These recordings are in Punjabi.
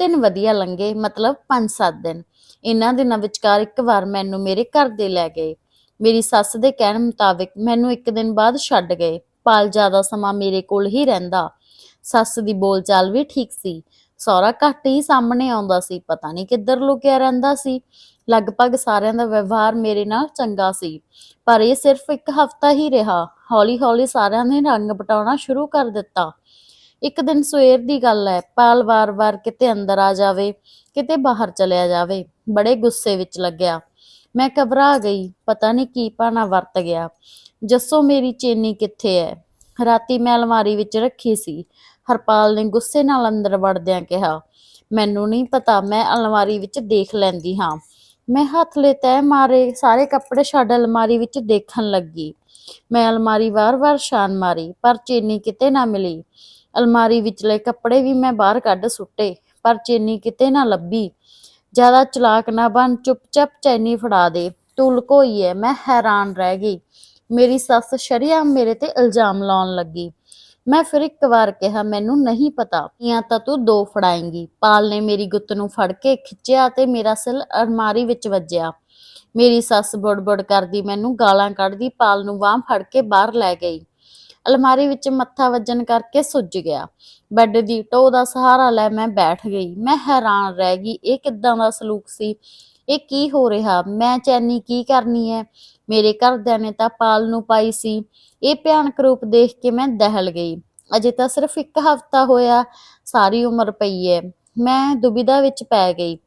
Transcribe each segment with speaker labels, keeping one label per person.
Speaker 1: ਦਿਨ ਵਧੀਆ ਲੰਘੇ, ਮਤਲਬ 5-7 ਦਿਨ। ਇਹਨਾਂ ਦਿਨਾਂ ਵਿਚਕਾਰ ਇੱਕ ਵਾਰ ਮੈਨੂੰ ਮੇਰੇ ਘਰ ਦੇ ਲੈ ਗਏ। ਮੇਰੀ ਸੱਸ ਦੇ ਕਹਿਣ ਮੁਤਾਬਿਕ ਮੈਨੂੰ ਇੱਕ ਦਿਨ ਬਾਅਦ ਛੱਡ ਗਏ। ਪਾਲ ਜ਼ਿਆਦਾ ਸਮਾਂ ਮੇਰੇ ਕੋਲ ਹੀ ਰਹਿੰਦਾ। ਸੱਸ ਦੀ ਬੋਲਚਾਲ ਵੀ ਠੀਕ ਸੀ। ਸਹੁਰਾ ਘੱਟ ਹੀ ਸਾਹਮਣੇ ਆਉਂਦਾ ਸੀ, ਪਤਾ ਨਹੀਂ ਕਿੱਧਰ ਲੁਕਿਆ ਰਹਿੰਦਾ ਸੀ। ਲਗਭਗ ਸਾਰਿਆਂ ਦਾ ਵਿਵਹਾਰ ਮੇਰੇ ਨਾਲ ਚੰਗਾ ਸੀ। ਪਰ ਇਹ ਸਿਰਫ ਇੱਕ ਹਫ਼ਤਾ ਹੀ ਰਿਹਾ। ਹੌਲੀ-ਹੌਲੀ ਸਾਰਿਆਂ ਨੇ ਰੰਗ ਪਟਾਉਣਾ ਸ਼ੁਰੂ ਕਰ ਦਿੱਤਾ। ਇੱਕ ਦਿਨ ਸਵੇਰ ਦੀ ਗੱਲ ਹੈ, ਪਾਲ ਵਾਰ-ਵਾਰ ਕਿਤੇ ਅੰਦਰ ਆ ਜਾਵੇ, ਕਿਤੇ ਬਾਹਰ ਚਲਿਆ ਜਾਵੇ, ਬੜੇ ਗੁੱਸੇ ਵਿੱਚ ਲੱਗਿਆ। ਮੈਂ ਘਬਰਾ ਗਈ, ਪਤਾ ਨਹੀਂ ਕੀ ਪਾਣਾ ਵਰਤ ਗਿਆ। ਜੱਸੋ, ਮੇਰੀ ਚੇਨੀ ਕਿੱਥੇ ਹੈ? ਰਾਤੀ ਮੈਂ ਅਲਮਾਰੀ ਵਿੱਚ ਰੱਖੀ ਸੀ। ਹਰਪਾਲ ਨੇ ਗੁੱਸੇ ਨਾਲ ਅੰਦਰ ਵੜਦਿਆਂ ਕਿਹਾ। ਮੈਨੂੰ ਨਹੀਂ ਪਤਾ, ਮੈਂ ਅਲਮਾਰੀ ਵਿੱਚ ਦੇਖ ਲੈਂਦੀ ਹਾਂ। ਮੈਂ ਹੱਥ ਲੈ ਤੈ ਮਾਰੇ, ਸਾਰੇ ਕੱਪੜੇ ਛੱਡ ਅਲਮਾਰੀ ਵਿੱਚ ਦੇਖਣ ਲੱਗੀ। ਮੈਂ ਅਲਮਾਰੀ ਵਾਰ-ਵਾਰ ਛਾਨ ਮਾਰੀ, ਪਰ ਚੇਨੀ ਕਿਤੇ ਨਾ ਮਿਲੀ। ਅਲਮਾਰੀ ਵਿਚਲੇ ਕੱਪੜੇ ਵੀ ਮੈਂ ਬਾਹਰ ਕੱਢ ਸੁੱਟੇ, ਪਰ ਚੈਨੀ ਕਿਤੇ ਨਾ ਲੱਭੀ। ਜ਼ਿਆਦਾ ਚਲਾਕ ਨਾ ਬਣ, ਚੁੱਪਚਾਪ ਚੈਨੀ ਫੜਾ ਦੇ। ਤੂੰ ਲੁਕੋਈ ਐ, ਮੈਂ ਹੈਰਾਨ ਰਹਿ ਗਈ। ਮੇਰੀ ਸੱਸ ਸ਼ਰੀਆਮ ਮੇਰੇ ਤੇ ਇਲਜ਼ਾਮ ਲਾਉਣ ਲੱਗੀ। ਮੈਂ ਫਿਰ ਇੱਕ ਵਾਰ ਕਿਹਾ, ਮੈਨੂੰ ਨਹੀਂ ਪਤਾ ਜਾਂ ਤਾਂ ਤੂੰ ਦੋ ਫੜਾਏਂਗੀ। ਪਾਲ ਨੇ ਮੇਰੀ ਗੁੱਤ ਨੂੰ ਫੜ ਕੇ ਖਿੱਚਿਆ ਤੇ ਮੇਰਾ ਸਿਰ ਅਲਮਾਰੀ ਵਿੱਚ ਵੱਜਿਆ। ਮੇਰੀ ਸੱਸ ਬੁੜਬੁੜ ਕਰਦੀ, ਮੈਨੂੰ ਗਾਲਾਂ ਕੱਢਦੀ, ਪਾਲ ਨੂੰ ਬਾਂਹ ਫੜ ਕੇ ਬਾਹਰ ਲੈ ਗਈ। ਅਲਮਾਰੀ ਵਿੱਚ ਮੱਥਾ ਵੱਜਣ ਕਰਕੇ ਸੁੱਜ ਗਿਆ। ਬੈੱਡ ਦੀ ਟੋ ਦਾ ਸਹਾਰਾ ਲੈ ਮੈਂ ਬੈਠ ਗਈ। ਮੈਂ ਹੈਰਾਨ ਰਹਿ ਗਈ, ਇਹ ਕਿੱਦਾਂ ਦਾ ਸਲੂਕ ਸੀ? ਇਹ ਕੀ ਹੋ ਰਿਹਾ? ਮੈਂ ਚੈਨੀ ਕੀ ਕਰਨੀ ਹੈ? ਮੇਰੇ ਘਰਦਿਆਂ ਨੇ ਤਾਂ ਪਾਲ ਨੂੰ ਪਾਈ ਸੀ। ਇਹ ਭਿਆਨਕ ਰੂਪ ਦੇਖ ਕੇ ਮੈਂ ਦਹਿਲ ਗਈ। ਅਜੇ ਤਾਂ ਸਿਰਫ ਇੱਕ ਹਫ਼ਤਾ ਹੋਇਆ, ਸਾਰੀ ਉਮਰ ਪਈ ਹੈ। ਮੈਂ ਦੁਬਿਧਾ ਵਿੱਚ ਪੈ ਗਈ।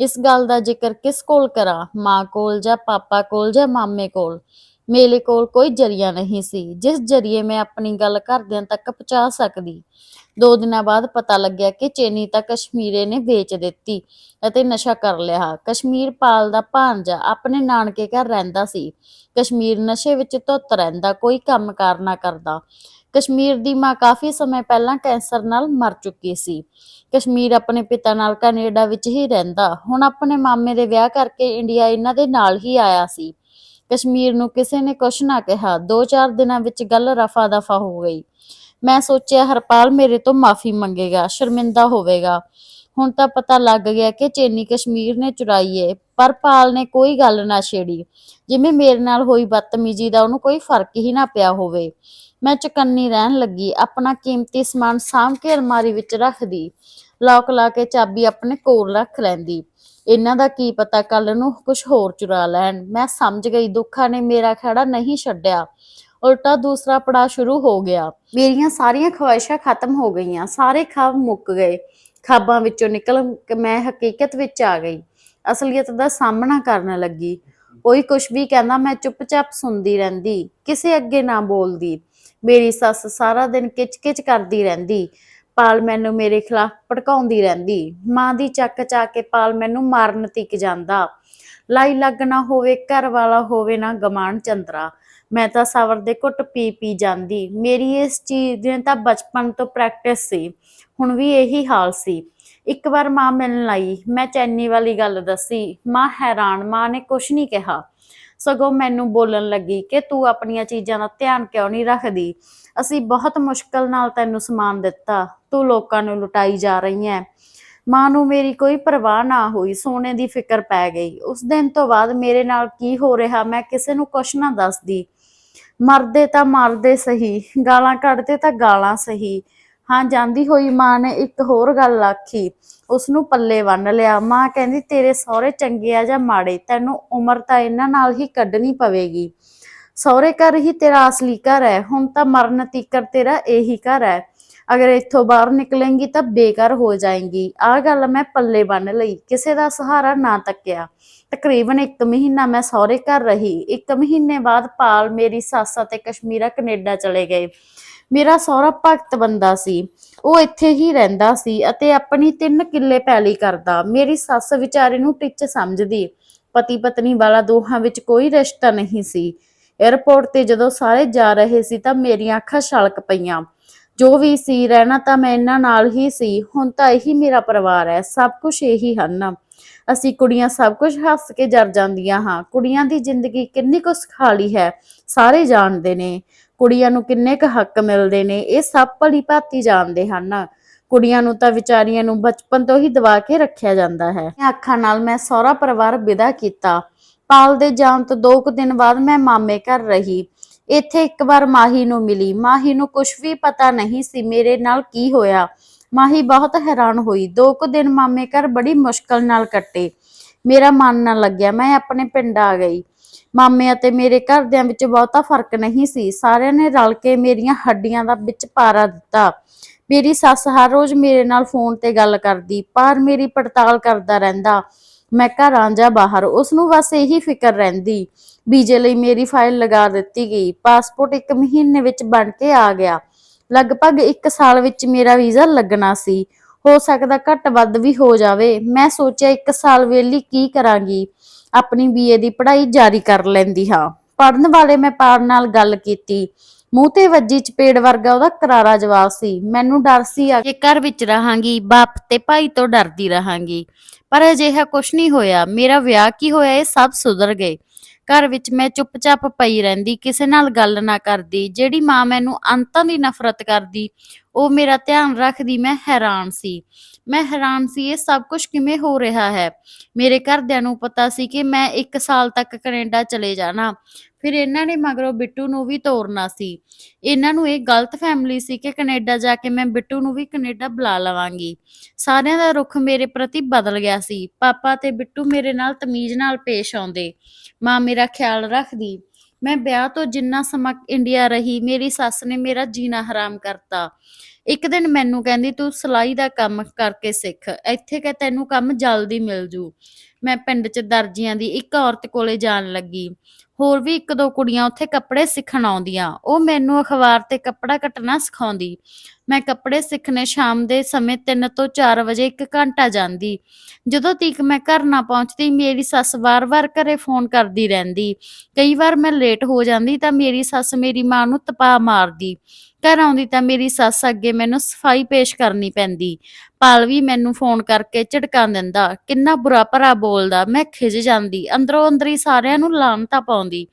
Speaker 1: ਇਸ ਗੱਲ ਦਾ ਜ਼ਿਕਰ ਕਿਸ ਕੋਲ ਕਰਾਂ? ਮਾਂ ਕੋਲ ਜਾਂ ਪਾਪਾ ਕੋਲ ਜਾਂ ਮਾਮੇ ਕੋਲ? ਮੇਰੇ ਕੋਲ ਕੋਈ ਜਰੀਆ ਨਹੀਂ ਸੀ, ਜਿਸ ਜਰੀਏ ਮੈਂ ਆਪਣੀ ਗੱਲ ਘਰਦਿਆਂ ਤੱਕ ਪਹੁੰਚਾ ਸਕਦੀ। ਦੋ ਦਿਨਾਂ ਬਾਅਦ ਪਤਾ ਲੱਗਿਆ ਕਿ ਚੇਨੀ ਤਾਂ ਕਸ਼ਮੀਰੇ ਨੇ ਵੇਚ ਦਿੱਤੀ ਅਤੇ ਨਸ਼ਾ ਕਰ ਲਿਆ। ਕਸ਼ਮੀਰ ਪਾਲ ਦਾ ਭਾਂਜਾ ਆਪਣੇ ਨਾਨਕੇ ਘਰ ਰਹਿੰਦਾ ਸੀ। ਕਸ਼ਮੀਰ ਨਸ਼ੇ ਵਿੱਚ ਧੁੱਤ ਰਹਿੰਦਾ, ਕੋਈ ਕੰਮ ਕਾਰ ਨਾ ਕਰਦਾ। ਕਸ਼ਮੀਰ ਦੀ ਮਾਂ ਕਾਫੀ ਸਮੇਂ ਪਹਿਲਾਂ ਕੈਂਸਰ ਨਾਲ ਮਰ ਚੁੱਕੀ ਸੀ। ਕਸ਼ਮੀਰ ਆਪਣੇ ਪਿਤਾ ਨਾਲ ਕੈਨੇਡਾ ਵਿੱਚ ਹੀ ਰਹਿੰਦਾ। ਹੁਣ ਆਪਣੇ ਮਾਮੇ ਦੇ ਵਿਆਹ ਕਰਕੇ ਇੰਡੀਆ ਇਹਨਾਂ ਦੇ ਨਾਲ ਹੀ ਆਇਆ ਸੀ। ਕਸ਼ਮੀਰ ਨੂੰ ਕਿਸੇ ਨੇ ਕੁਛ ਨਾ ਕਿਹਾ। 2-4 ਦਿਨਾਂ ਵਿੱਚ ਗੱਲ ਰਫਾ ਦਫਾ ਹੋ ਗਈ। ਮੈਂ ਸੋਚਿਆ, ਹਰਪਾਲ ਮੇਰੇ ਤੋਂ ਮਾਫੀ ਮੰਗੇਗਾ, ਸ਼ਰਮਿੰਦਾ ਹੋਵੇਗਾ। ਹੁਣ ਤਾਂ ਪਤਾ ਲੱਗ ਗਿਆ ਕਿ ਚੇਨੀ ਕਸ਼ਮੀਰ ਨੇ ਚੁਰਾਈ ਏ, ਪਰ ਪਾਲ ਨੇ ਕੋਈ ਗੱਲ ਨਾ ਛੇੜੀ। ਜਿਵੇਂ ਮੇਰੇ ਨਾਲ ਹੋਈ ਬਦਤਮੀਜ਼ੀ ਦਾ ਉਹਨੂੰ ਕੋਈ ਫ਼ਰਕ ਹੀ ਨਾ ਪਿਆ ਹੋਵੇ। ਮੈਂ ਚੁਕੰਨੀ ਰਹਿਣ ਲੱਗੀ, ਆਪਣਾ ਕੀਮਤੀ ਸਮਾਨ ਸਾਂਭ ਕੇ ਅਲਮਾਰੀ ਵਿੱਚ ਰੱਖਦੀ। ਲੌਕ ਲਾ ਕੇ ਚਾਬੀ ਆਪਣੇ ਕੋਲ ਰੱਖ ਲੈਂਦੀ। ਇਹਨਾਂ ਦਾ ਕੀ ਪਤਾ ਕੱਲ ਨੂੰ ਕੁਝ ਹੋਰ ਚੁਰਾ ਲੈਣ। ਮੈਂ ਸਮਝ ਗਈ, ਦੁੱਖਾਂ ਨੇ ਮੇਰਾ ਖੜਾ ਨਹੀਂ ਛੱਡਿਆ। ਉਲਟਾ ਦੂਸਰਾ ਪੜਾ ਸ਼ੁਰੂ ਹੋ ਗਿਆ। ਮੇਰੀਆਂ ਸਾਰੀਆਂ ਖਵਾਇਸ਼ਾਂ ਖਤਮ ਹੋ ਗਈਆਂ। ਸਾਰੇ ਖਾਬ ਮੁੱਕ ਗਏ। ਖਾਬਾਂ ਵਿੱਚੋਂ ਨਿਕਲ ਕੇ ਮੈਂ ਹਕੀਕਤ ਵਿੱਚ ਆ ਗਈ। ਅਸਲੀਅਤ ਦਾ ਸਾਹਮਣਾ ਕਰਨ ਲੱਗੀ। ਕੋਈ ਕੁਝ ਵੀ ਕਹਿੰਦਾ, ਮੈਂ ਚੁੱਪਚਾਪ ਸੁਣਦੀ ਰਹਿੰਦੀ, ਕਿਸੇ ਅੱਗੇ ਨਾ ਬੋਲਦੀ। ਮੇਰੀ ਸੱਸ ਸਾਰਾ ਦਿਨ ਕਿਚ-ਕਿਚ ਕਰਦੀ ਰਹਿੰਦੀ। ਪਾਲ ਮੈਨੂੰ ਮੇਰੇ ਖਿਲਾਫ ਭੜਕਾਉਂਦੀ ਰਹਿੰਦੀ। ਮਾਂ ਦੀ ਚੱਕ ਚਾ ਕੇ ਪਾਲ ਮੈਨੂੰ ਮਾਰਨ ਤੀਕ ਜਾਂਦਾ। ਲਾਈ ਲੱਗ ਨਾ ਹੋਵੇ, ਘਰ ਵਾਲਾ ਹੋਵੇ ਨਾ ਗਮਾਨ ਚੰਦਰਾ। ਮੈਂ ਤਾਂ ਸਵਰ ਦੇ ਘੁੱਟ ਪੀ ਪੀ ਜਾਂਦੀ। ਮੇਰੀ ਇਸ ਚੀਜ਼ ਦੀ ਤਾਂ ਬਚਪਨ ਤੋਂ ਪ੍ਰੈਕਟਿਸ ਸੀ। ਹੁਣ ਵੀ ਇਹੀ ਹਾਲ ਸੀ। ਇੱਕ ਵਾਰ ਮਾਂ ਮਿਲਣ ਆਈ। ਮੈਂ ਚੈਨੀ ਵਾਲੀ ਗੱਲ ਦੱਸੀ। ਮਾਂ ਹੈਰਾਨ, ਮਾਂ ਨੇ ਕੁਛ ਨਹੀਂ ਕਿਹਾ। ਸਗੋਂ ਮੈਨੂੰ ਬੋਲਣ ਲੱਗੀ ਕਿ ਤੂੰ ਆਪਣੀਆਂ ਚੀਜ਼ਾਂ ਦਾ ਧਿਆਨ ਕਿਉਂ ਨਹੀਂ ਰੱਖਦੀ? ਅਸੀਂ ਬਹੁਤ ਮੁਸ਼ਕਲ ਨਾਲ ਤੈਨੂੰ ਸਮਾਨ ਦਿੱਤਾ। ਤੂੰ ਲੋਕਾਂ ਨੂੰ ਲੁਟਾਈ ਜਾ ਰਹੀ ਹੈ ਮਾਂ ਨੂੰ ਮੇਰੀ ਕੋਈ ਪਰਵਾਹ ਨਾ ਹੋਈ। ਸੋਨੇ ਦੀ ਫਿਕਰ ਪੈ ਗਈ। ਉਸ ਦਿਨ ਤੋਂ ਬਾਅਦ ਮੇਰੇ ਨਾਲ ਕੀ ਹੋ ਰਿਹਾ ਮੈਂ ਕਿਸੇ ਨੂੰ ਕੁਛ ਨਾ ਦੱਸਦੀ। ਮਰਦੇ ਤਾਂ ਮਰਦੇ ਸਹੀ। ਗਾਲਾਂ ਕੱਢਦੇ ਤਾਂ ਗਾਲਾਂ ਸਹੀ। ਹਾਂ, ਜਾਂਦੀ ਹੋਈ ਮਾਂ ਨੇ ਇੱਕ ਹੋਰ ਗੱਲ ਆਖੀ। ਉਸ ਨੂੰ ਪੱਲੇ ਬੰਨ ਲਿਆ। ਮਾਂ ਕਹਿੰਦੀ, ਤੇਰੇ ਸਹੁਰੇ ਚੰਗੇ ਆ ਜਾਂ ਮਾੜੇ? ਤੈਨੂੰ ਉਮਰ ਤਾਂ ਇਹਨਾਂ ਨਾਲ ਹੀ ਕੱਢਣੀ ਪਵੇਗੀ। ਸਹੁਰੇ ਘਰ ਹੀ ਤੇਰਾ ਅਸਲੀ ਘਰ ਹੈ। ਹੁਣ ਤਾਂ ਮਰਨ ਤੀਕਰ ਤੇਰਾ ਇਹੀ ਘਰ ਹੈ। ਅਗਰ ਇੱਥੋਂ ਬਾਹਰ ਨਿਕਲੇਂਗੀ ਤਾਂ ਬੇਘਰ ਹੋ ਜਾਏਂਗੀ। ਆਹ ਗੱਲ ਮੈਂ ਪੱਲੇ ਬੰਨ ਲਈ। ਕਿਸੇ ਦਾ ਸਹਾਰਾ ਨਾ ਤੱਕਿਆ। ਤਕਰੀਬਨ 1 ਮਹੀਨਾ ਮੈਂ ਸਹੁਰੇ ਘਰ ਰਹੀ। 1 ਮਹੀਨੇ ਬਾਅਦ ਪਾਲ ਮੇਰੀ ਸੱਸ ਅਤੇ ਕਸ਼ਮੀਰਾ ਕੈਨੇਡਾ ਚਲੇ ਗਏ। ਮੇਰਾ ਸਹੁਰਾ ਭਗਤ ਬੰਦਾ ਸੀ। ਉਹ ਇੱਥੇ ਹੀ ਰਹਿੰਦਾ ਸੀ ਅਤੇ ਆਪਣੀ ਤਿੰਨ ਕਿੱਲੇ ਪੈਲੀ ਕਰਦਾ। ਮੇਰੀ ਸੱਸ ਵਿਚਾਰੇ ਨੂੰ ਟਿੱਚ ਸਮਝਦੀ। ਪਤੀ ਪਤਨੀ ਵਾਲਾ ਦੋਹਾਂ ਵਿੱਚ ਕੋਈ ਰਿਸ਼ਤਾ ਨਹੀਂ ਸੀ। 에ਅਰਪੋਰਟ ਤੇ ਜਦੋਂ ਸਾਰੇ ਜਾ ਰਹੇ ਸੀ ਤਾਂ ਮੇਰੀਆਂ ਅੱਖਾਂ ਛਲਕ ਪਈਆਂ। ਜੋ ਵੀ ਸੀ, ਰਹਿਣਾ ਤਾਂ ਮੈਂ ਇਹਨਾਂ ਨਾਲ ਹੀ ਸੀ। ਹੁਣ ਤਾਂ ਇਹੀ ਮੇਰਾ ਪਰਿਵਾਰ ਹੈ। ਸਭ ਕੁਝ ਇਹੀ ਹਨ। ਅਸੀਂ ਕੁੜੀਆਂ ਸਭ ਕੁਝ ਹੱਸ ਕੇ ਜਰ ਜਾਂਦੀਆਂ ਹਾਂ। ਕੁੜੀਆਂ ਦੀ ਜ਼ਿੰਦਗੀ ਕਿੰਨੀ ਕੁ ਸੁਖਾਲੀ ਹੈ, ਸਾਰੇ ਜਾਣਦੇ ਨੇ। ਕੁੜੀਆਂ ਨੂੰ ਕਿੰਨੇ ਕੁ ਹੱਕ ਮਿਲਦੇ ਨੇ, ਇਹ ਸਭ ਭਲੀ ਭਾਤੀ ਜਾਣਦੇ ਹਨ ਕੁੜੀਆਂ ਨੂੰ ਤਾਂ ਵਿਚਾਰੀਆਂ ਨੂੰ ਬਚਪਨ ਤੋਂ ਹੀ ਦਬਾ ਕੇ ਰੱਖਿਆ ਜਾਂਦਾ ਹੈ। ਅੱਖਾਂ ਨਾਲ ਮੈਂ ਸਹੁਰਾ ਪਰਿਵਾਰ ਵਿਦਾ ਕੀਤਾ। ਪਾਲ ਦੇ ਜਾਣ ਤੋਂ ਦੋ ਕੁ ਦਿਨ ਬਾਅਦ ਮੈਂ ਮਾਮੇ ਘਰ ਰਹੀ। ਇੱਥੇ ਇੱਕ ਵਾਰ ਮਾਹੀ ਨੂੰ ਮਿਲੀ। ਮਾਹੀ ਨੂੰ ਕੁਝ ਵੀ ਪਤਾ ਨਹੀਂ ਸੀ ਮੇਰੇ ਨਾਲ ਕੀ ਹੋਇਆ। ਮਾਹੀ ਬਹੁਤ ਹੈਰਾਨ ਹੋਈ। ਦੋ ਕੁ ਦਿਨ ਮਾਮੇ ਘਰ ਬੜੀ ਮੁਸ਼ਕਲ ਨਾਲ ਕੱਟੇ। ਮੇਰਾ ਮਨ ਨਾ ਲੱਗਿਆ। ਮੈਂ ਆਪਣੇ ਪਿੰਡ ਆ ਗਈ। ਮਾਮੇ ਅਤੇ ਮੇਰੇ ਘਰਦਿਆਂ ਵਿੱਚ ਬਹੁਤਾ ਫ਼ਰਕ ਨਹੀਂ ਸੀ। ਸਾਰਿਆਂ ਨੇ ਰਲ ਕੇ ਮੇਰੀਆਂ ਹੱਡੀਆਂ ਦਾ ਵਿੱਚ ਪਾਰਾ ਦਿੱਤਾ। ਮੇਰੀ ਸੱਸ ਹਰ ਰੋਜ਼ ਮੇਰੇ ਨਾਲ ਫੋਨ ਤੇ ਗੱਲ ਕਰਦੀ ਪਰ ਮੇਰੀ ਪੜਤਾਲ ਕਰਦਾ ਰਹਿੰਦਾ। ਮੈਂ ਘਰ ਆਂ ਜਾਂ ਬਾਹਰ ਉਸ ਨੂੰ ਬਸ ਇਹੀ ਫਿਕਰ ਰਹਿੰਦੀ ਵੀਜ਼ੇ ਲਈ ਮੇਰੀ ਫਾਈਲ ਲਗਾ ਦਿੱਤੀ ਗਈ। ਪਾਸਪੋਰਟ ਇੱਕ ਮਹੀਨੇ ਵਿੱਚ ਬਣ ਕੇ ਆ ਗਿਆ। ਲਗਭਗ 1 ਸਾਲ ਵਿੱਚ ਮੇਰਾ ਵੀਜ਼ਾ ਲੱਗਣਾ ਸੀ। ਹੋ ਸਕਦਾ ਘੱਟ ਵੱਧ ਵੀ ਹੋ ਜਾਵੇ। ਮੈਂ ਸੋਚਿਆ 1 ਸਾਲ ਵੇਲੀ ਕੀ ਕਰਾਂਗੀ? ਆਪਣੀ ਬੀਏ ਦੀ ਪੜ੍ਹਾਈ ਜਾਰੀ ਕਰ ਲੈਂਦੀ ਹਾਂ। ਪੜਨ ਵਾਲੇ ਮੈਂ ਪਾਰ ਨਾਲ ਗੱਲ ਕੀਤੀ। ਮੂੰਹ ਤੇ ਵੱਜੀ ਚਪੇੜ ਵਰਗਾ ਉਹਦਾ ਕਰਾਰਾ ਜਵਾਬ ਸੀ। ਮੈਨੂੰ ਡਰ ਸੀ ਕਿ ਘਰ ਵਿੱਚ ਰਹਾਂਗੀ, ਬਾਪ ਤੇ ਭਾਈ ਤੋਂ ਡਰਦੀ ਰਹਾਂਗੀ। ਪਰ ਅਜਿਹਾ ਕੁਝ ਨਹੀਂ ਹੋਇਆ। ਮੇਰਾ ਵਿਆਹ ਕੀ ਹੋਇਆ ਇਹ ਸਭ ਸੁਧਰ ਗਏ। ਘਰ ਵਿੱਚ ਮੈਂ ਚੁੱਪਚਾਪ ਪਈ ਰਹਿੰਦੀ, ਕਿਸੇ ਨਾਲ ਗੱਲ ਨਾ ਕਰਦੀ, ਜਿਹੜੀ ਮਾਂ ਮੈਨੂੰ ਅੰਤਾਂ ਦੀ ਨਫ਼ਰਤ ਕਰਦੀ, ਉਹ ਮੇਰਾ ਧਿਆਨ ਰੱਖਦੀ, ਮੈਂ ਹੈਰਾਨ ਸੀ। ਮੈਂ ਹੈਰਾਨ ਸੀ, ਇਹ ਸਭ ਕੁਝ ਕਿਵੇਂ ਹੋ ਰਿਹਾ ਹੈ? ਮੇਰੇ ਘਰਦਿਆਂ ਨੂੰ ਪਤਾ ਸੀ ਕਿ ਮੈਂ 1 ਸਾਲ ਤੱਕ ਕੈਨੇਡਾ ਚਲੇ ਜਾਣਾ। ਫਿਰ ਇਹਨਾਂ ਨੇ ਮਗਰੋਂ ਬਿੱਟੂ ਨੂੰ ਵੀ ਤੋਰਨਾ ਸੀ। ਇਹਨਾਂ ਨੂੰ ਇਹ ਗਲਤ ਫੈਮਿਲੀ ਸੀ ਕਿ ਕੈਨੇਡਾ ਜਾ ਕੇ ਮੈਂ ਬਿੱਟੂ ਨੂੰ ਵੀ ਕੈਨੇਡਾ ਬੁਲਾ ਲਵਾਂਗੀ। ਸਾਰਿਆਂ ਦਾ ਰੁਖ ਮੇਰੇ ਪ੍ਰਤੀ ਬਦਲ ਗਿਆ ਸੀ। ਪਾਪਾ ਤੇ ਬਿੱਟੂ ਮੇਰੇ ਨਾਲ ਤਮੀਜ਼ ਨਾਲ ਪੇਸ਼ ਆਉਂਦੇ। ਮਾਂ ਮੇਰਾ ਖਿਆਲ ਰੱਖਦੀ, ਮੈਂ ਵਿਆਹ ਤੋਂ ਜਿੰਨਾ ਸਮਾਂ ਇੰਡੀਆ ਰਹੀ, ਮੇਰੀ ਸੱਸ ਨੇ ਮੇਰਾ ਜੀਣਾ ਹਰਾਮ ਕਰਤਾ। ਇੱਕ ਦਿਨ ਮੈਨੂੰ ਕਹਿੰਦੀ, ਤੂੰ ਸਿਲਾਈ ਦਾ ਕੰਮ ਕਰਕੇ ਸਿੱਖ। ਇੱਥੇ ਕਿ ਤੈਨੂੰ ਕੰਮ ਜਲਦੀ ਮਿਲ ਜੂ। ਮੈਂ ਪਿੰਡ 'ਚ ਦਰਜੀਆਂ ਦੀ ਇੱਕ ਔਰਤ ਕੋਲੇ ਜਾਣ ਲੱਗੀ। ਹੋਰ ਵੀ ਇੱਕ ਦੋ ਕੁੜੀਆਂ ਉੱਥੇ ਕੱਪੜੇ ਸਿੱਖਣ ਆਉਂਦੀਆਂ। ਉਹ ਮੈਨੂੰ ਅਖਬਾਰ ਤੇ ਕੱਪੜਾ ਕੱਟਣਾ ਸਿਖਾਉਂਦੀ। ਮੈਂ ਕੱਪੜੇ ਸਿੱਖਣੇ ਸ਼ਾਮ ਦੇ ਸਮੇਂ 3 ਤੋਂ 4 ਵਜੇ ਇੱਕ ਘੰਟਾ ਜਾਂਦੀ। ਜਦੋਂ ਤੀਕ ਮੈਂ ਘਰ ਨਾ ਪਹੁੰਚਦੀ, ਮੇਰੀ ਸੱਸ ਵਾਰ-ਵਾਰ ਘਰੇ ਫੋਨ ਕਰਦੀ ਰਹਿੰਦੀ। ਕਈ ਵਾਰ ਮੈਂ ਲੇਟ ਹੋ ਜਾਂਦੀ ਤਾਂ ਮੇਰੀ ਸੱਸ ਮੇਰੀ ਮਾਂ ਨੂੰ ਤਪਾ ਮਾਰਦੀ। ਘਰ ਆਉਂਦੀ ਤਾਂ ਮੇਰੀ ਸੱਸ ਅੱਗੇ ਮੈਨੂੰ ਸਫ਼ਾਈ ਪੇਸ਼ ਕਰਨੀ ਪੈਂਦੀ। ਪਾਲਵੀ ਮੈਨੂੰ ਫੋਨ ਕਰਕੇ ਝਟਕਾਂ ਦਿੰਦਾ, ਕਿੰਨਾ ਬੁਰਾ ਭਰਾ ਬੋਲਦਾ, ਮੈਂ ਖਿਜ ਜਾਂਦੀ, ਅੰਦਰੋਂ ਅੰਦਰੀ ਸਾਰਿਆਂ ਨੂੰ ਲਾਨਤਾ ਪਾਉਂਦੀ,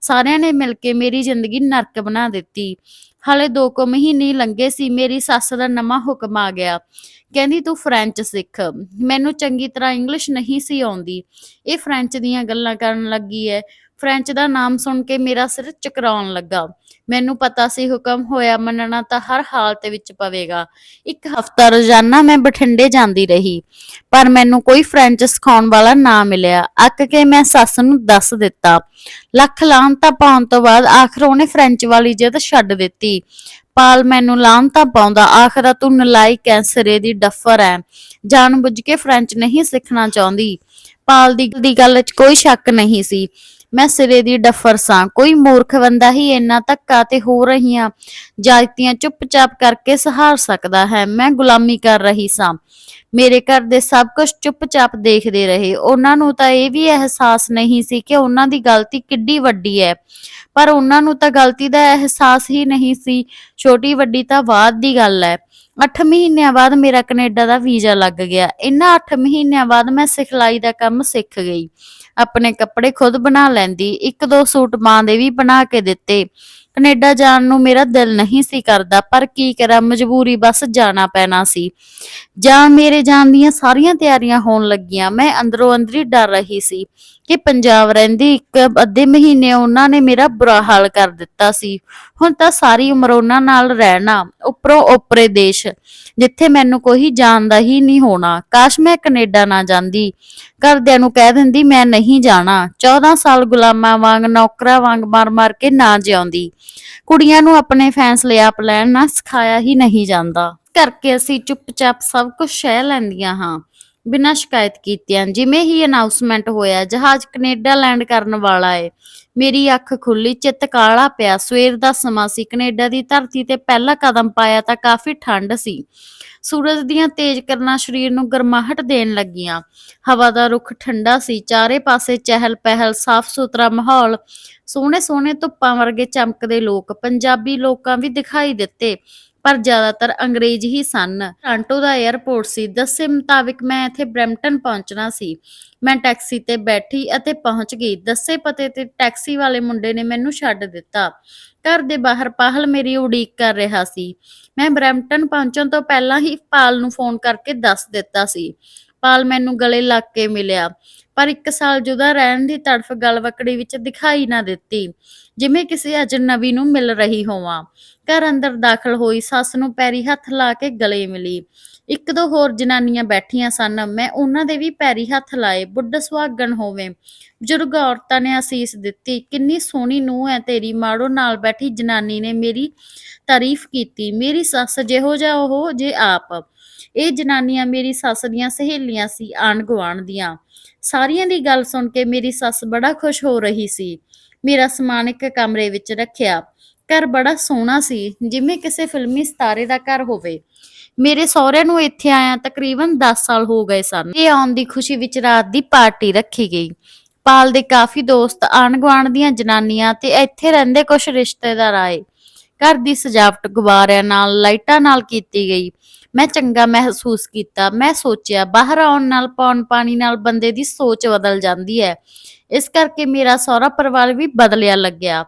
Speaker 1: ਸਾਰਿਆਂ ਨੇ ਮਿਲ ਕੇ ਮੇਰੀ ਜ਼ਿੰਦਗੀ ਨਰਕ ਬਣਾ ਦਿੱਤੀ। ਹਾਲੇ ਦੋ ਕੁ ਮਹੀਨੇ ਲੰਘੇ ਸੀ, ਮੇਰੀ ਸੱਸ ਦਾ ਨਵਾਂ ਹੁਕਮ ਆ ਗਿਆ। ਕਹਿੰਦੀ, ਤੂੰ ਫ੍ਰੈਂਚ ਸਿੱਖ। ਮੈਨੂੰ ਚੰਗੀ ਤਰ੍ਹਾਂ ਇੰਗਲਿਸ਼ ਨਹੀਂ ਸੀ ਆਉਂਦੀ। ਇਹ ਫ੍ਰੈਂਚ ਦੀਆਂ ਗੱਲਾਂ ਕਰਨ ਲੱਗੀ ਐ। ਫ੍ਰੈਂਚ ਦਾ ਨਾਮ ਸੁਣ ਕੇ ਮੇਰਾ ਸਿਰ ਚਕਰਾਉਣ ਲੱਗਾ। ਮੈਨੂੰ ਪਤਾ ਸੀ ਹੁਕਮ ਹੋਇਆ ਮੰਨਣਾ ਤਾਂ ਹਰ ਹਾਲਤ ਵਿੱਚ ਪਵੇਗਾ। ਇੱਕ ਹਫ਼ਤਾ ਰੋਜ਼ਾਨਾ ਮੈਂ ਬਠਿੰਡੇ ਜਾਂਦੀ ਰਹੀ, ਪਰ ਮੈਨੂੰ ਕੋਈ ਫ੍ਰੈਂਚ ਸਿਖਾਉਣ ਵਾਲਾ ਨਾ ਮਿਲਿਆ। ਅੱਕ ਕੇ ਮੈਂ ਸੱਸ ਨੂੰ ਦੱਸ ਦਿੱਤਾ। ਲੱਖ ਲਾਹਨਤਾਂ ਪਾਉਣ ਤੋਂ ਬਾਅਦ ਆਖਰ ਉਹਨੇ ਫ੍ਰੈਂਚ ਵਾਲੀ ਜਿੱਦ ਛੱਡ ਦਿੱਤੀ। ਪਾਲ ਮੈਨੂੰ ਲਾਹਨਤਾਂ ਪਾਉਂਦਾ, ਆਖਰਾ ਤੂੰ ਨਲਾਇਕ ਐ, ਸਿਰੇ ਦੀ ਡੱਫਰ ਐ। ਜਾਣ ਬੁੱਝ ਕੇ ਫ੍ਰੈਂਚ ਨਹੀਂ ਸਿੱਖਣਾ ਚਾਹੁੰਦੀ। ਪਾਲ ਦੀ ਗੱਲ 'ਚ ਕੋਈ ਸ਼ੱਕ ਨਹੀਂ ਸੀ। ਮੈਂ ਸਿਰੇ ਦੀ ਡੱਫਰ ਸਾਂ। ਕੋਈ ਮੂਰਖ ਬੰਦਾ ਹੀ ਇੰਨਾ ਧੱਕਾ ਤੇ ਹੋ ਰਹੀਆਂ ਜਾਇਤੀਆਂ ਚੁੱਪਚਾਪ ਕਰਕੇ ਸਹਾਰ ਸਕਦਾ ਹੈ। ਮੈਂ ਗੁਲਾਮੀ ਕਰ ਰਹੀ ਸਾਂ। ਮੇਰੇ ਘਰ ਦੇ ਸਭ ਕੁਝ ਚੁੱਪਚਾਪ ਦੇਖਦੇ ਰਹੇ। ਉਹਨਾਂ ਨੂੰ ਤਾਂ ਇਹ ਵੀ ਅਹਿਸਾਸ ਨਹੀਂ ਸੀ ਕਿ ਉਹਨਾਂ ਦੀ ਗਲਤੀ ਕਿੱਡੀ ਵੱਡੀ ਹੈ। ਪਰ ਉਹਨਾਂ ਨੂੰ ਤਾਂ ਗਲਤੀ ਦਾ ਅਹਿਸਾਸ ਹੀ ਨਹੀਂ ਸੀ। ਛੋਟੀ ਵੱਡੀ ਤਾਂ ਬਾਅਦ ਦੀ ਗੱਲ ਹੈ। 8 ਮਹੀਨਿਆਂ ਬਾਅਦ ਮੇਰਾ ਕੈਨੇਡਾ ਦਾ ਵੀਜ਼ਾ ਲੱਗ ਗਿਆ। ਇਹਨਾਂ 8 ਮਹੀਨਿਆਂ ਬਾਅਦ ਮੈਂ ਸਿਖਲਾਈ ਦਾ ਕੰਮ ਸਿੱਖ ਗਈ। ਆਪਣੇ ਕੱਪੜੇ ਖੁਦ ਬਣਾ ਲੈਂਦੀ, ਇੱਕ ਦੋ ਸੂਟ ਮਾਂ ਦੇ ਵੀ ਬਣਾ ਕੇ ਦਿੱਤੇ। ਕੈਨੇਡਾ ਜਾਣ ਨੂੰ ਮੇਰਾ ਦਿਲ ਨਹੀਂ ਸੀ ਕਰਦਾ, ਪਰ ਕੀ ਕਰਾਂ, ਮਜਬੂਰੀ ਬਸ ਜਾਣਾ ਪੈਣਾ ਸੀ। ਜਾਂ ਮੇਰੇ ਜਾਣ ਦੀਆਂ ਸਾਰੀਆਂ ਤਿਆਰੀਆਂ ਹੋਣ ਲੱਗੀਆਂ। ਮੈਂ ਅੰਦਰੋਂ ਅੰਦਰੀ ਡਰ ਰਹੀ ਸੀ। ਕਿ ਪੰਜਾਬ ਰਹਿੰਦੀ ਇੱਕ ਅੱਧੇ ਮਹੀਨੇ ਉਹਨਾਂ ਨੇ ਮੇਰਾ ਬੁਰਾ ਹਾਲ ਕਰ ਦਿੱਤਾ ਸੀ। ਹੁਣ ਤਾਂ ਸਾਰੀ ਉਮਰ ਉਹਨਾਂ ਨਾਲ ਰਹਿਣਾ ਉੱਪਰੋਂ ਓਪਰੇ ਦੇਸ਼, ਜਿੱਥੇ ਮੈਨੂੰ ਕੋਈ ਜਾਣਦਾ ਹੀ ਨਹੀਂ ਹੋਣਾ। ਕਾਸ਼ ਮੈਂ ਕੈਨੇਡਾ ਨਾ ਜਾਂਦੀ। ਘਰਦਿਆਂ ਨੂੰ ਕਹਿ ਦਿੰਦੀ, ਮੈਂ ਨਹੀਂ ਜਾਣਾ। 14 ਸਾਲ ਗੁਲਾਮਾਂ ਵਾਂਗ, ਨੌਕਰਾਂ ਵਾਂਗ ਮਾਰ-ਮਾਰ ਕੇ ਨਾ ਜਿਉਂਦੀ। ਕੁੜੀਆਂ ਨੂੰ ਆਪਣੇ ਫੈਸਲੇ ਆਪ ਲੈਣ ਨਾ ਸਿਖਾਇਆ ਹੀ ਨਹੀਂ ਜਾਂਦਾ। ਕਰਕੇ ਅਸੀਂ ਚੁੱਪਚਾਪ ਸਭ ਕੁਝ ਸਹਿ ਲੈਂਦੀਆਂ ਹਾਂ। ਬਿਨਾਂ ਸ਼ਿਕਾਇਤ ਕੀਤਿਆਂ। ਜਿਵੇਂ ਹੀ ਅਨਾਉਂਸਮੈਂਟ ਹੋਇਆ, ਜਹਾਜ਼ ਕੈਨੇਡਾ ਲੈਂਡ ਕਰਨ ਵਾਲਾ ਏ। ਮੇਰੀ ਅੱਖ ਖੁੱਲੀ, ਚਿੱਤ ਕਾਲਾ ਪਿਆ। ਸਵੇਰ ਦਾ ਸਮਾਂ ਸੀ। ਕੈਨੇਡਾ ਦੀ ਧਰਤੀ ਤੇ ਪਹਿਲਾ ਕਦਮ ਪਾਇਆ ਤਾਂ ਕਾਫੀ ਠੰਡ ਸੀ। ਸੂਰਜ ਦੀਆਂ ਤੇਜ਼ ਕਿਰਨਾਂ ਸਰੀਰ ਨੂੰ ਗਰਮਾਹਟ ਦੇਣ ਲੱਗੀਆਂ। ਹਵਾ ਦਾ ਰੁਖ ਠੰਡਾ ਸੀ। ਚਾਰੇ ਪਾਸੇ ਚਹਿਲ ਪਹਿਲ ਸਾਫ਼ ਸੁਥਰਾ ਮਾਹੌਲ। ਸੋਹਣੇ ਸੋਹਣੇ ਧੁੱਪਾਂ ਵਰਗੇ ਚਮਕਦੇ ਲੋਕ। ਪੰਜਾਬੀ ਲੋਕਾਂ ਵੀ ਦਿਖਾਈ ਦਿੱਤੇ। ਪਰ ਜ਼ਿਆਦਾਤਰ ਅੰਗਰੇਜ਼ ਹੀ ਸਨ। ਟੋਰਾਂਟੋ ਦਾ 에ਅਰਪੋਰਟ ਸੀ। ਦੱਸੇ ਮੁਤਾਬਿਕ ਮੈਂ ਇੱਥੇ ਬ੍ਰੈਂਪਟਨ ਪਹੁੰਚਣਾ ਸੀ। ਮੈਂ ਟੈਕਸੀ ਤੇ ਬੈਠੀ ਅਤੇ ਪਹੁੰਚ ਗਈ। ਦੱਸੇ ਪਤੇ ਤੇ ਟੈਕਸੀ ਵਾਲੇ ਮੁੰਡੇ ਨੇ ਮੈਨੂੰ ਛੱਡ ਦਿੱਤਾ। ਘਰ ਦੇ ਬਾਹਰ ਪਾਹਲ ਮੇਰੀ ਉਡੀਕ ਕਰ ਰਿਹਾ ਸੀ। ਮੈਂ ਬਰੈਂਪਟਨ ਪਹੁੰਚਣ ਤੋਂ ਪਹਿਲਾਂ ਹੀ ਪਾਲ ਨੂੰ ਫੋਨ ਕਰਕੇ ਦੱਸ ਦਿੱਤਾ ਸੀ। ਪਾਲ ਮੈਨੂੰ ਗਲੇ ਲੱਗ ਕੇ ਮਿਲਿਆ। ਪਰ ਇੱਕ ਸਾਲ ਜੁਦਾ ਰਹਿਣ ਦੀ ਤੜਫ ਗਲਵਕੜੀ ਵਿੱਚ ਦਿਖਾਈ ਨਾ ਦਿੱਤੀ, ਜਿਵੇਂ ਕਿਸੇ ਅਜਨਬੀ ਨੂੰ ਮਿਲ ਰਹੀ ਹੋਵਾਂ। ਘਰ ਅੰਦਰ ਦਾਖਲ ਹੋਈ ਸੱਸ ਨੂੰ ਪੈਰੀ ਹੱਥ ਲਾ ਕੇ ਗਲੇ ਮਿਲੀ। ਇੱਕ ਦੋ ਹੋਰ ਜਨਾਨੀਆਂ ਬੈਠੀਆਂ ਸਨ, ਮੈਂ ਉਹਨਾਂ ਦੇ ਵੀ ਪੈਰੀ ਹੱਥ ਲਾਏ, ਬੁੱਢ ਸੁਹਾਗਣ ਹੋਵੇ। ਬਜ਼ੁਰਗ ਔਰਤਾਂ ਨੇ ਅਸੀਸ ਦਿੱਤੀ, ਕਿੰਨੀ ਸੋਹਣੀ ਨੂੰਹ ਹੈ ਤੇਰੀ, ਮਾੜੋ ਨਾਲ ਬੈਠੀ ਜਨਾਨੀ ਨੇ ਮੇਰੀ ਤਾਰੀਫ ਕੀਤੀ, ਮੇਰੀ ਸੱਸ ਜਿਹੋ ਜਿਹਾ ਉਹ ਜੇ ਆਪ। ਇਹ ਜਨਾਨੀਆਂ ਮੇਰੀ ਸੱਸ ਦੀਆਂ ਸਹੇਲੀਆਂ ਸੀ ਆਣ ਗੁਆਂਢ ਦੀਆਂ। ਸਾਰੀਆਂ ਦੀ ਗੱਲ ਸੁਣ ਕੇ ਮੇਰੀ ਸੱਸ ਬੜਾ ਖੁਸ਼ ਹੋ ਰਹੀ ਸੀ। ਮੇਰਾ ਸਮਾਨ ਇੱਕ ਕਮਰੇ ਵਿੱਚ ਰੱਖਿਆ। ਘਰ ਬੜਾ ਸੋਹਣਾ ਸੀ, ਜਿਵੇਂ ਕਿਸੇ ਫਿਲਮੀ ਸਿਤਾਰੇ ਦਾ ਘਰ ਹੋਵੇ। ਮੇਰੇ ਸਹੁਰਿਆਂ ਨੂੰ ਇੱਥੇ ਆਇਆ ਤਕਰੀਬਨ 10 ਸਾਲ ਹੋ ਗਏ ਸਨ। ਇਹ ਆਉਣ ਦੀ ਖੁਸ਼ੀ ਵਿੱਚ ਰਾਤ ਦੀ ਪਾਰਟੀ ਰੱਖੀ ਗਈ। ਪਾਲ ਦੇ ਕਾਫੀ ਦੋਸਤ ਆਣ ਗੁਆਂਢ ਦੀਆਂ ਜਨਾਨੀਆਂ ਤੇ ਇੱਥੇ ਰਹਿੰਦੇ ਕੁਝ ਰਿਸ਼ਤੇਦਾਰ ਆਏ। ਘਰ ਦੀ ਸਜਾਵਟ ਗੁਬਾਰਿਆਂ ਨਾਲ, ਲਾਈਟਾਂ ਨਾਲ ਕੀਤੀ ਗਈ। ਮੈਂ ਚੰਗਾ ਮਹਿਸੂਸ ਕੀਤਾ। ਮੈਂ ਸੋਚਿਆ, ਬਾਹਰ ਆਉਣ ਨਾਲ ਪੌਣ ਪਾਣੀ ਨਾਲ ਬੰਦੇ ਦੀ ਸੋਚ ਬਦਲ ਜਾਂਦੀ ਹੈ। ਇਸ ਕਰਕੇ ਮੇਰਾ ਸਹੁਰਾ ਪਰਿਵਾਰ ਵੀ ਬਦਲਿਆ ਲੱਗਿਆ।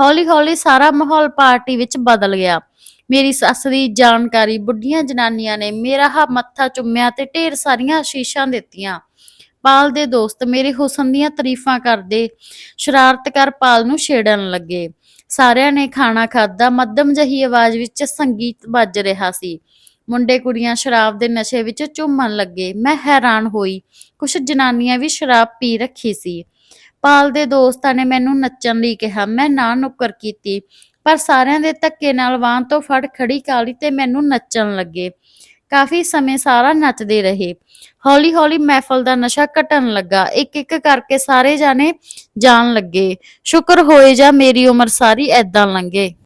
Speaker 1: ਹੌਲੀ ਹੌਲੀ ਸਾਰਾ ਮਾਹੌਲ ਪਾਰਟੀ ਵਿੱਚ ਬਦਲ ਗਿਆ। ਮੇਰੀ ਸੱਸ ਦੀ ਜਾਣਕਾਰੀ, ਬੁੱਢੀਆਂ ਜਨਾਨੀਆਂ ਨੇ ਮੇਰਾ ਹਾ ਮੱਥਾ ਚੁੰਮਿਆ ਤੇ ਢੇਰ ਸਾਰੀਆਂ ਅਸ਼ੀਸ਼ਾਂ ਦਿੱਤੀਆਂ। ਪਾਲ ਦੇ ਦੋਸਤ ਮੇਰੇ ਹੁਸਨ ਦੀਆਂ ਤਾਰੀਫਾਂ ਕਰਦੇ ਸ਼ਰਾਰਤ ਕਰ ਪਾਲ ਨੂੰ ਛੇੜਨ ਲੱਗੇ। ਸਾਰਿਆਂ ਨੇ ਖਾਣਾ ਖਾਦਾ ਮੱਧਮ ਜਹੀ ਆਵਾਜ਼ ਵਿੱਚ ਸੰਗੀਤ ਵੱਜ ਰਿਹਾ ਸੀ। ਮੁੰਡੇ ਕੁੜੀਆਂ ਸ਼ਰਾਬ ਦੇ ਨਸ਼ੇ ਵਿੱਚ ਝੂਮਣ ਲੱਗੇ। ਮੈਂ ਹੈਰਾਨ ਹੋਈ। ਕੁਝ ਜਨਾਨੀਆਂ ਵੀ ਸ਼ਰਾਬ ਪੀ ਰੱਖੀ ਸੀ। ਪਾਲ ਦੇ ਦੋਸਤਾਂ ਨੇ ਮੈਨੂੰ ਨੱਚਣ ਲਈ ਕਿਹਾ। ਮੈਂ ਨਾ ਨੁੱਕਰ ਕੀਤੀ, ਪਰ ਸਾਰਿਆਂ ਦੇ ਧੱਕੇ ਨਾਲ ਵਾਂ ਤੋਂ ਫੜ ਖੜੀ ਕਾਲੀ ਤੇ ਮੈਨੂੰ ਨੱਚਣ ਲੱਗੇ। ਕਾਫੀ ਸਮੇਂ ਸਾਰਾ ਨੱਚਦੇ ਰਹੇ। ਹੌਲੀ ਹੌਲੀ ਮਹਿਫਲ ਦਾ ਨਸ਼ਾ ਘਟਣ ਲੱਗਾ। ਇੱਕ ਇੱਕ ਕਰਕੇ ਸਾਰੇ ਜਾਣੇ ਜਾਣ ਲੱਗੇ। ਸ਼ੁਕਰ ਹੋਏ ਜਾਂ ਮੇਰੀ ਉਮਰ ਸਾਰੀ ਐਦਾਂ ਲੰਘੇ।